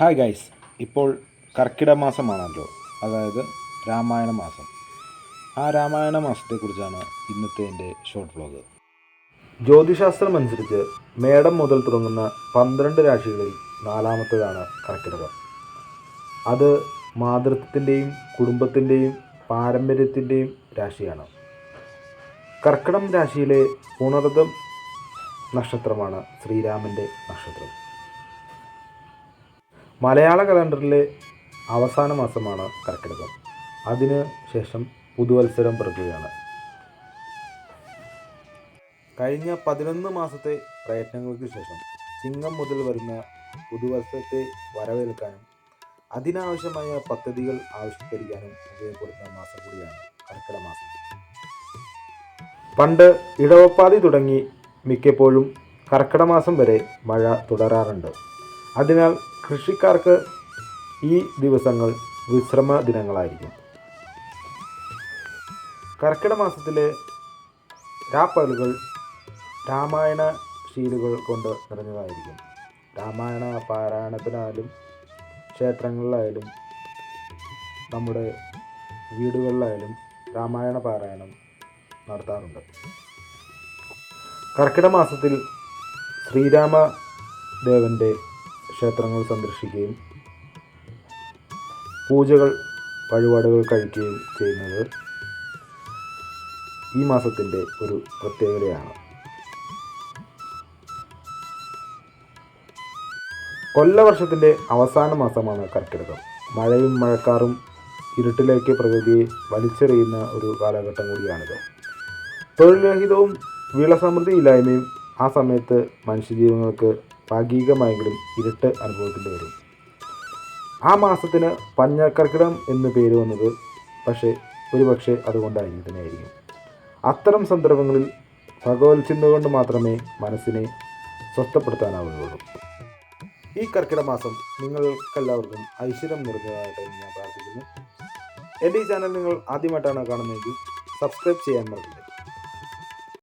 Hi guys ഇപ്പോൾ കർക്കിട മാസമാണല്ലോ. അതായത് രാമായണ മാസം. ആ രാമായണ മാസത്തെക്കുറിച്ചാണ് ഇന്നത്തെ എന്റെ ഷോർട്ട് വ്ലോഗ് ജ്യോതിശാസ്ത്രം അനുസരിച്ച് മേടം മുതൽ തുടങ്ങുന്ന പന്ത്രണ്ട് രാശികളിൽ നാലാമത്തേതാണ് കർക്കിടകം. അത് മാതൃത്വത്തിന്റെയും കുടുംബത്തിന്റെയും പാരമ്പര്യത്തിന്റെയും രാശിയാണ്. കർക്കിടം രാശിയിലെ പുണർതം നക്ഷത്രമാണ് ശ്രീരാമന്റെ നക്ഷത്രം. മലയാള കലണ്ടറിലെ അവസാന മാസമാണ് കർക്കിടകം അതിന് ശേഷം പുതുവത്സരം പിറക്കുകയാണ് കഴിഞ്ഞ പതിനൊന്ന് മാസത്തെ പ്രയത്നങ്ങൾക്ക് ശേഷം ചിങ്ങം മുതൽ വരുന്ന പുതുവർഷത്തെ വരവേൽക്കാനും അതിനാവശ്യമായ പദ്ധതികൾ ആവിഷ്കരിക്കാനും ഉപയോഗപ്പെടുത്തുന്ന മാസം കൂടിയാണ് കർക്കിട മാസം. പണ്ട് ഇടവപ്പാതി തുടങ്ങി മിക്കപ്പോഴും കർക്കിടമാസം വരെ മഴ തുടരാറുണ്ട്. അതിനാൽ കൃഷിക്കാർക്ക് ഈ ദിവസങ്ങൾ വിശ്രമ ദിനങ്ങളായിരിക്കും. കർക്കിടക മാസത്തിലെ രാപ്പകലുകൾ രാമായണ ശീലുകൾ കൊണ്ട് നിറഞ്ഞതായിരിക്കും. രാമായണ പാരായണത്തിനായാലും ക്ഷേത്രങ്ങളിലായാലും നമ്മുടെ വീടുകളിലായാലും രാമായണ പാരായണം നടത്താറുണ്ട്. കർക്കിടക മാസത്തിൽ ശ്രീരാമ ദേവന്റെ ക്ഷേത്രങ്ങൾ സന്ദർശിക്കുകയും പൂജകൾ വഴിപാടുകൾ കഴിക്കുകയും ചെയ്യുന്നത് ഈ മാസത്തിന്റെ ഒരു പ്രത്യേകതയാണ്. കൊല്ലവർഷത്തിന്റെ അവസാന മാസമാണ് കർക്കിടകം. മഴയും മഴക്കാറും ഇരുട്ടിലേക്ക് പ്രകൃതിയെ വലിച്ചെറിയുന്ന ഒരു കാലഘട്ടം കൂടിയാണിത്. തൊഴിൽരഹിതവും വിളസമൃദ്ധിയില്ലായ്മയും ആ സമയത്ത് മനുഷ്യജീവങ്ങൾക്ക് ഭാഗികമായെങ്കിലും ഇരുട്ട് അനുഭവിക്കേണ്ടി വരും. ആ മാസത്തിന് പഞ്ഞക്കർക്കിടം എന്ന് പേര് വന്നത് പക്ഷേ ഒരു പക്ഷേ അതുകൊണ്ടായിരിക്കും തന്നെയായിരിക്കും. അത്തരം സന്ദർഭങ്ങളിൽ ഭഗവത് ചിന്ത കൊണ്ട് മാത്രമേ മനസ്സിനെ സ്വസ്ഥപ്പെടുത്താനാവുകയുള്ളൂ ഈ കർക്കിട മാസം നിങ്ങൾക്കെല്ലാവർക്കും ഐശ്വര്യം നിറഞ്ഞതായിട്ട് ഞാൻ പ്രാർത്ഥിക്കുന്നു. എന്റെ ഈ ചാനൽ നിങ്ങൾ ആദ്യമായിട്ടാണ് കാണുന്നതെങ്കിൽ സബ്സ്ക്രൈബ് ചെയ്യാൻ മറക്കില്ല